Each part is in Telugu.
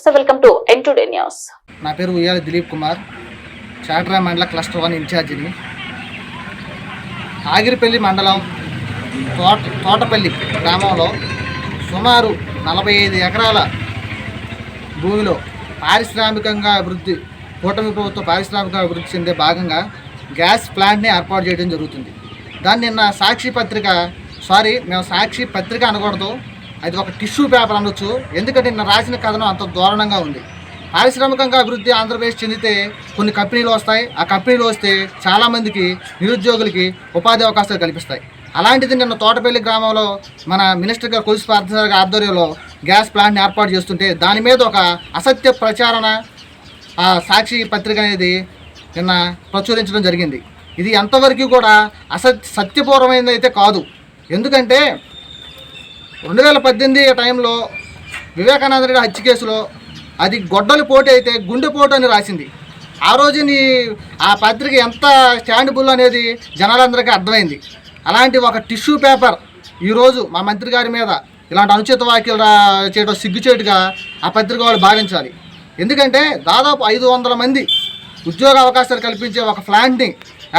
నమస్తే welcome to N today news నా పేరు ఉయ్యాలి దిలీప్ కుమార్. చాట్రా మండల క్లస్టర్ వన్ ఇన్ఛార్జిని. ఆగిరిపల్లి మండలం తోట తోటపల్లి గ్రామంలో సుమారు నలభై ఐదు ఎకరాల భూమిలో పారిశ్రామికంగా అభివృద్ధి కూటమి ప్రభుత్వం పారిశ్రామిక అభివృద్ధి చెందే భాగంగా గ్యాస్ ప్లాంట్ని ఏర్పాటు చేయడం జరుగుతుంది. దాన్ని నిన్న సాక్షి పత్రిక సారీ మేము సాక్షి పత్రిక అనకూడదు. అది ఒక టిష్యూ పేపర్ అనొచ్చు. ఎందుకంటే నిన్న రాసిన కథనం అంత దారుణంగా ఉంది. పారిశ్రామికంగా అభివృద్ధి ఆంధ్రప్రదేశ్ చెందితే కొన్ని కంపెనీలు వస్తాయి. ఆ కంపెనీలు వస్తే చాలామందికి నిరుద్యోగులకి ఉపాధి అవకాశాలు కల్పిస్తాయి. అలాంటిది నిన్న తోటపల్లి గ్రామంలో మన మినిస్టర్ గారు కొలిసి పార్థసారి ఆధ్వర్యంలో గ్యాస్ ప్లాంట్ని ఏర్పాటు చేస్తుంటే దాని మీద ఒక అసత్య ప్రచారణ ఆ సాక్షి పత్రిక అనేది నిన్న ప్రచురించడం జరిగింది. ఇది ఎంతవరకు కూడా అసత్ సత్యపూర్వమైనది అయితే కాదు. ఎందుకంటే రెండు వేల పద్దెనిమిది టైంలో వివేకానందరెడ్డి హత్య కేసులో అది గొడ్డలి పోటీ అయితే గుండెపోటు అని రాసింది. ఆ రోజు నీ ఆ పత్రిక ఎంత స్టాండబుల్ అనేది జనాలందరికీ అర్థమైంది. అలాంటి ఒక టిష్యూ పేపర్ ఈరోజు మా మంత్రి గారి మీద ఇలాంటి అనుచిత వ్యాఖ్యలు చేయడం సిగ్గుచేటుగా ఆ పత్రిక వాళ్ళు భావించాలి. ఎందుకంటే దాదాపు ఐదు వందల మంది ఉద్యోగ అవకాశాలు కల్పించే ఒక ప్లాంట్ని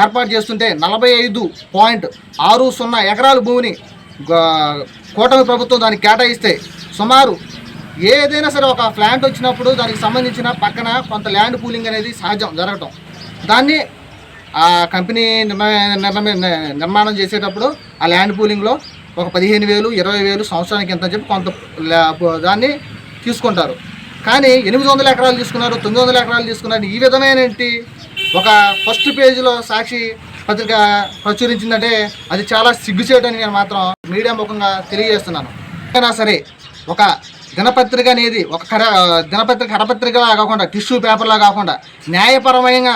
ఏర్పాటు చేస్తుంటే నలభై ఐదు పాయింట్ ఆరు సున్నా ఎకరాల భూమిని కూటమి ప్రభుత్వం దానికి కేటాయిస్తే సుమారు ఏదైనా సరే ఒక ప్లాంట్ వచ్చినప్పుడు దానికి సంబంధించిన పక్కన కొంత ల్యాండ్ పూలింగ్ అనేది సహజం జరగటం. దాన్ని ఆ కంపెనీ నిర్మ- నిర్మ- నిర్మాణం చేసేటప్పుడు ఆ ల్యాండ్ పూలింగ్లో ఒక పదిహేను వేలు ఇరవై వేలు సంవత్సరానికి ఎంత చెప్పి కొంత దాన్ని తీసుకుంటారు. కానీ ఎనిమిది వందల ఎకరాలు తీసుకున్నారు తొమ్మిది వందల ఎకరాలు తీసుకున్నారు. ఈ విధమైన ఒక ఫస్ట్ పేజీలో సాక్షి పత్రిక ప్రచురించిందంటే అది చాలా సిగ్గుచేటని నేను మాత్రం మీడియా ముఖంగా తెలియజేస్తున్నాను. అయినా సరే ఒక దినపత్రిక అనేది ఒక కర దినపత్రిక కరపత్రికలా కాకుండా టిష్యూ పేపర్లా కాకుండా న్యాయపరమైన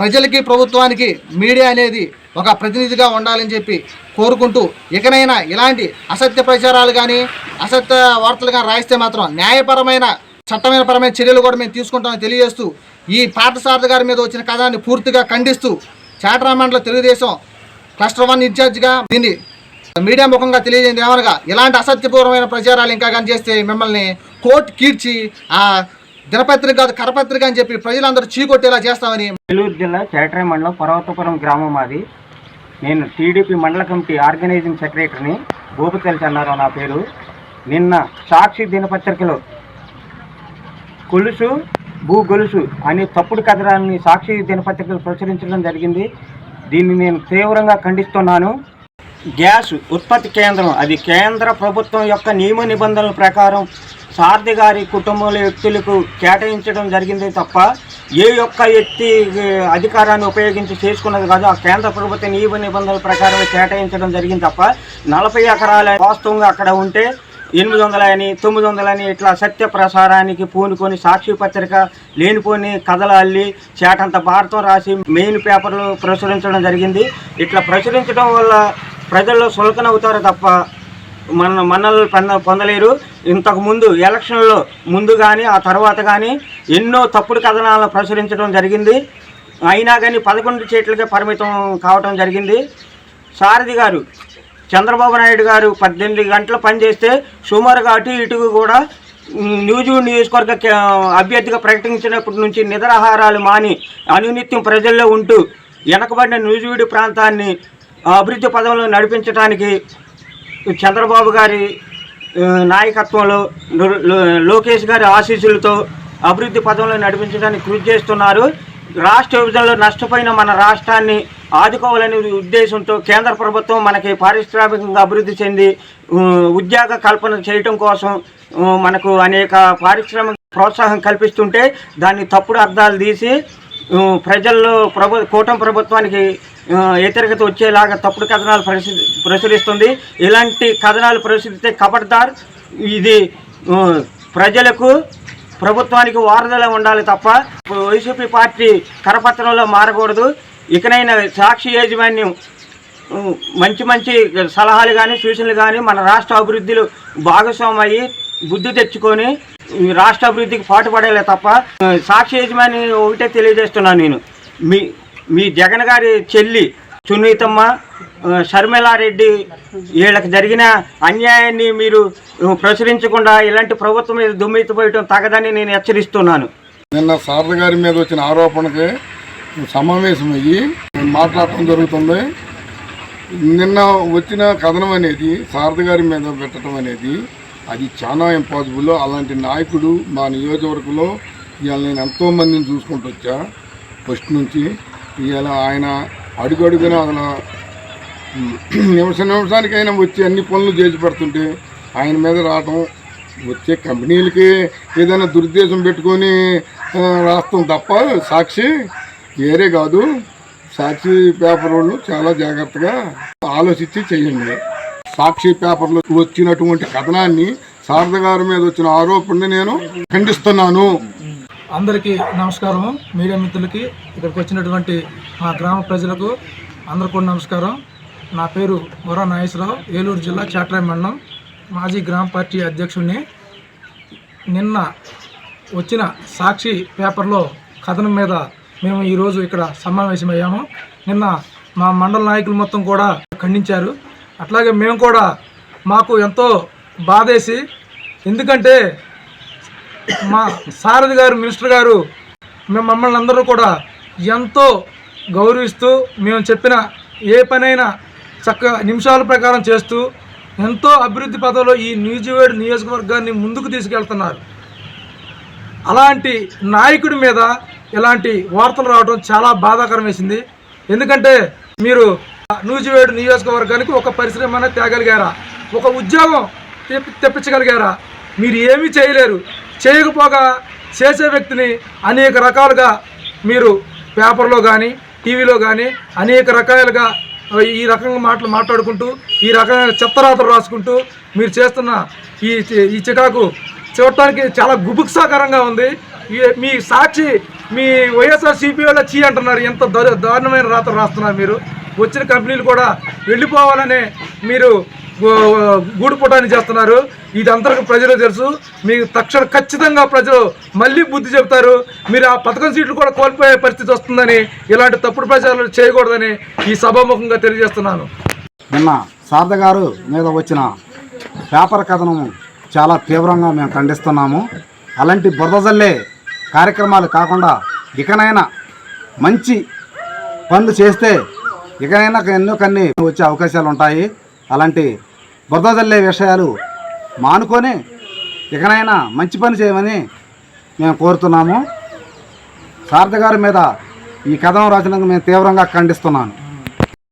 ప్రజలకి ప్రభుత్వానికి మీడియా అనేది ఒక ప్రతినిధిగా ఉండాలని చెప్పి కోరుకుంటూ ఇకనైనా ఇలాంటి అసత్య ప్రచారాలు కానీ అసత్య వార్తలు కానీ రాయిస్తే మాత్రం న్యాయపరమైన చట్టమైన పరమైన చర్యలు కూడా మేము తీసుకుంటామని తెలియజేస్తూ ఈ పార్థసారథి గారి మీద వచ్చిన కథాన్ని పూర్తిగా ఖండిస్తూ చాటరామండల తెలుగుదేశం క్లస్టర్ వన్ ఇన్ఛార్జ్గా దీన్ని మీడియా ముఖంగా తెలియజేయండి ఏమనగా ఇలాంటి అసత్యపూర్వమైన ప్రచారాలు ఇంకా కానీ చేస్తే మిమ్మల్ని కోర్టు కీడ్చి ఆ దినపత్రిక కాదు కరపత్రిక అని చెప్పి ప్రజలందరూ చీకొట్టేలా చేస్తామని నెల్లూరు జిల్లా చేట్రాయి మండలం పర్వతపురం గ్రామం అది నేను టీడీపీ మండల కమిటీ ఆర్గనైజింగ్ సెక్రటరీని భూపతల్లి అన్నారు నా పేరు. నిన్న సాక్షి దినపత్రికలో కొలుసు భూ గొలుసు అనే తప్పుడు కథనాన్ని సాక్షి దినపత్రికలు ప్రచురించడం జరిగింది. దీన్ని నేను తీవ్రంగా ఖండిస్తున్నాను. గ్యాస్ ఉత్పత్తి కేంద్రం అది కేంద్ర ప్రభుత్వం యొక్క నియమ నిబంధనల ప్రకారం సారథి గారి కుటుంబంలో వ్యక్తులకు కేటాయించడం జరిగింది తప్ప ఏ యొక్క వ్యక్తి అధికారాన్ని ఉపయోగించి చేసుకున్నది కాదు. ఆ కేంద్ర ప్రభుత్వ నియమ నిబంధనల ప్రకారం కేటాయించడం జరిగింది తప్ప నలభై ఎకరాల వాస్తవంగా అక్కడ ఉంటే ఎనిమిది వందలని తొమ్మిది వందలని ఇట్లా సత్య ప్రసారానికి పూనుకొని సాక్షి పత్రిక లేనిపోని కథలు అల్లి చేటంత భారతం రాసి మెయిన్ పేపర్లు ప్రచురించడం జరిగింది. ఇట్లా ప్రచురించడం వల్ల ప్రజల్లో సులకనవుతారు తప్ప మన మన్నలు పొంద పొందలేరు. ఇంతకుముందు ఎలక్షన్లో ముందు కానీ ఆ తర్వాత కానీ ఎన్నో తప్పుడు కథనాలను ప్రచురించడం జరిగింది. అయినా కానీ పదకొండు సీట్లకే పరిమితం కావటం జరిగింది. సారథి గారు చంద్రబాబు నాయుడు గారు పద్దెనిమిది గంటలు పనిచేస్తే సుమారుగా అటు ఇటు కూడా ఉమ్, న్యూజు నియోజకవర్గ అభ్యర్థిగా ప్రకటించినప్పటి నుంచి నిద్రాహారాలు మాని అనునిత్యం ప్రజల్లో ఉంటూ వెనకబడిన న్యూజివీడి ప్రాంతాన్ని అభివృద్ధి పదంలో నడిపించడానికి చంద్రబాబు గారి నాయకత్వంలో లోకేష్ గారి ఆశీస్సులతో అభివృద్ధి పదంలో నడిపించడానికి కృషి చేస్తున్నారు. రాష్ట్ర విభజనలో నష్టపోయిన మన రాష్ట్రాన్ని ఆదుకోవాలనే ఉద్దేశంతో కేంద్ర ప్రభుత్వం మనకి పారిశ్రామికంగా అభివృద్ధి చెంది ఉద్యోగ కల్పన చేయటం కోసం మనకు అనేక పారిశ్రామిక ప్రోత్సాహం కల్పిస్తుంటే దాన్ని తప్పుడు అర్థాలు తీసి ప్రజల్లో ప్రభు కూటమి ప్రభుత్వానికి ఉ, వ్యతిరేకత వచ్చేలాగా తప్పుడు కథనాలు ప్రసి ప్రచురిస్తుంది. ఇలాంటి కథనాలు ప్రచురిస్తే కబడ్దార్ ఇది ప్రజలకు ప్రభుత్వానికి వారధలా ఉండాలి తప్ప వైసీపీ పార్టీ కరపత్రంలో మారకూడదు. ఇకనైనా సాక్షి యాజమాన్యం మంచి మంచి సలహాలు కానీ సూచనలు కానీ మన రాష్ట్ర అభివృద్ధిలో భాగస్వామయ్యి బుద్ధి తెచ్చుకొని రాష్ట్ర అభివృద్ధికి పాటుపడేలే తప్ప సాక్షి యజమాని ఒకటే తెలియజేస్తున్నాను నేను. మీ మీ జగన్ గారి చెల్లి సునీతమ్మ షర్మిలారెడ్డి వీళ్ళకి జరిగిన అన్యాయాన్ని మీరు ప్రచురించకుండా ఇలాంటి ప్రభుత్వం మీద దుమ్మెత్తిపోయటం తగదని నేను హెచ్చరిస్తున్నాను. నిన్న శారద గారి మీద వచ్చిన ఆరోపణకి సమావేశం అయ్యి మాట్లాడటం జరుగుతుంది. నిన్న వచ్చిన కథనం అనేది శారద గారి మీద పెట్టడం అనేది అది చాలా ఇంపాసిబుల్ అలాంటి నాయకుడు మా నియోజకవర్గంలో ఇవాళ నేను ఎంతో మందిని చూసుకుంటూ వచ్చా. ఫస్ట్ నుంచి ఇవాళ ఆయన అడుగడుగున అసలు నిమిష నిమిషానికైనా వచ్చి అన్ని పనులు చేసి పెడుతుంటే ఆయన మీద రావటం వచ్చే కంపెనీలకి ఏదైనా దురుద్దేశం పెట్టుకొని రాస్తాం తప్ప సాక్షి వేరే కాదు సాక్షి పేపర్ వాళ్ళు చాలా జాగ్రత్తగా ఆలోచించి చేయండి. సాక్షి పేపర్లో వచ్చినటువంటి కథనాన్ని శారద గారి మీద వచ్చిన ఆరోపణని నేను ఖండిస్తున్నాను. అందరికీ నమస్కారం. మీడియా మిత్రులకి ఇక్కడికి వచ్చినటువంటి మా గ్రామ ప్రజలకు అందరికీ కూడా నమస్కారం. నా పేరు మొరా నాగేశ్వరరావు ఏలూరు జిల్లా చాట్రాయి మండలం. మాజీ గ్రామ పార్టీ అధ్యక్షుడిని. నిన్న వచ్చిన సాక్షి పేపర్లో కథనం మీద మేము ఈరోజు ఇక్కడ సమావేశమయ్యాము. నిన్న మా మండల నాయకులు మొత్తం కూడా ఖండించారు. అట్లాగే మేము కూడా మాకు ఎంతో బాధేసి ఎందుకంటే మా సారథి గారు మినిస్టర్ గారు మేము మమ్మల్ని అందరూ కూడా ఎంతో గౌరవిస్తూ మేము చెప్పిన ఏ పనైనా చక్కగా నిమిషాల ప్రకారం చేస్తూ ఎంతో అభివృద్ధి పదంలో ఈ న్యూజివేడ్ నియోజకవర్గాన్ని ముందుకు తీసుకెళ్తున్నారు. అలాంటి నాయకుడి మీద ఇలాంటి వార్తలు రావడం చాలా బాధాకరం వేసింది. ఎందుకంటే మీరు నూజివేడు నియోజకవర్గానికి ఒక పరిశ్రమ తేగలిగారా? ఒక ఉద్యోగం తెప్పి తెప్పించగలిగారా? మీరు ఏమీ చేయలేరు. చేయకపోగా చేసే వ్యక్తిని అనేక రకాలుగా మీరు పేపర్లో కానీ టీవీలో కానీ అనేక రకాలుగా ఈ రకంగా మాటలు మాట్లాడుకుంటూ ఈ రకమైన చెత్తరాతలు రాసుకుంటూ మీరు చేస్తున్న ఈ ఈ చికాకు చూడటానికి చాలా గుబుక్సాకరంగా ఉంది. మీ సాక్షి మీ వైఎస్ఆర్ సిపిఓలో చీ అంటున్నారు. ఎంత దారుణమైన రాతలు రాస్తున్నారు మీరు. వచ్చిన కంపెనీలు కూడా వెళ్ళిపోవాలనే మీరు గు- గూడుపుటాన్ని చేస్తున్నారు. ఇది అందరికీ ప్రజలు తెలుసు. మీకు తక్షణ ఖచ్చితంగా ప్రజలు మళ్ళీ బుద్ధి చెబుతారు. మీరు ఆ పథకం సీట్లు కూడా కోల్పోయే పరిస్థితి వస్తుందని ఇలాంటి తప్పుడు ప్రచారాలు చేయకూడదని ఈ సభాముఖంగా తెలియజేస్తున్నాను. నిన్న శారద గారు మీద వచ్చిన పేపర్ కథనం చాలా తీవ్రంగా మేము ఖండిస్తున్నాము. అలాంటి బురదజల్లే కార్యక్రమాలు కాకుండా ఇకనైనా మంచి పనులు చేస్తే ఇకనైనా ఎన్నో కన్ని వచ్చే అవకాశాలు ఉంటాయి. అలాంటి బురదజల్లే విషయాలు మానుకొని ఇకనైనా మంచి పని చేయమని మేము కోరుతున్నాము. శారద గారి మీద ఈ కథం రచనకు మేము తీవ్రంగా ఖండిస్తున్నాను.